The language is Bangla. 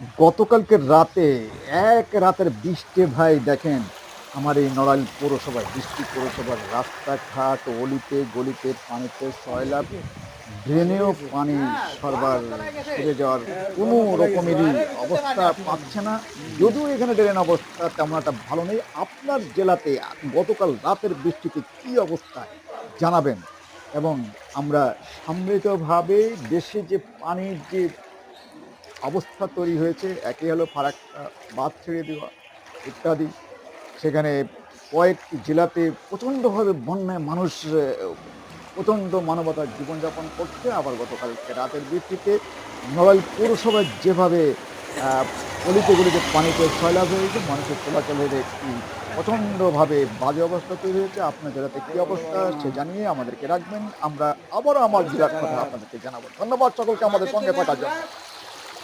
গতকালকে রাতে, এক রাতের বৃষ্টি, ভাই, দেখেন, আমার এই নড়াইল পৌরসভায় বৃষ্টি, পৌরসভার রাস্তাঘাট, অলিতে, গলিতে পানিতে সয়লাভ ড্রেনেও পানি সরবার সরে যাওয়ার কোনো রকমেরই অবস্থা পাচ্ছে না। যদিও এখানে ড্রেন অবস্থা তেমন একটা ভালো নেই। আপনার জেলাতে গতকাল রাতের বৃষ্টিতে কী অবস্থা জানাবেন? এবং আমরা সম্মিলিতভাবে দেশে যে পানির যে অবস্থা তৈরি হয়েছে। একই হলো ফারাক্কা বাদ ছেড়ে দেওয়া ইত্যাদি। সেখানে কয়েকটি জেলাতে প্রচণ্ডভাবে বন্যায় মানুষ প্রচণ্ড মানবতার জীবনযাপন করছে। আবার গতকালকে রাতের বৃষ্টিতে নড়াইল পৌরসভায় যেভাবে গলিতে পানিতে সয়লাভ হয়েছে, মানুষের চলাচলের একটি প্রচণ্ডভাবে বাজে অবস্থা তৈরি হয়েছে। আপনার জেলাতে কী অবস্থা সে জানিয়ে আমাদেরকে রাখবেন। আমরা আবারও আমার জেলার কথা আপনাদেরকে জানাব। ধন্যবাদ সকলকে আমাদের সঙ্গে থাকার জন্য।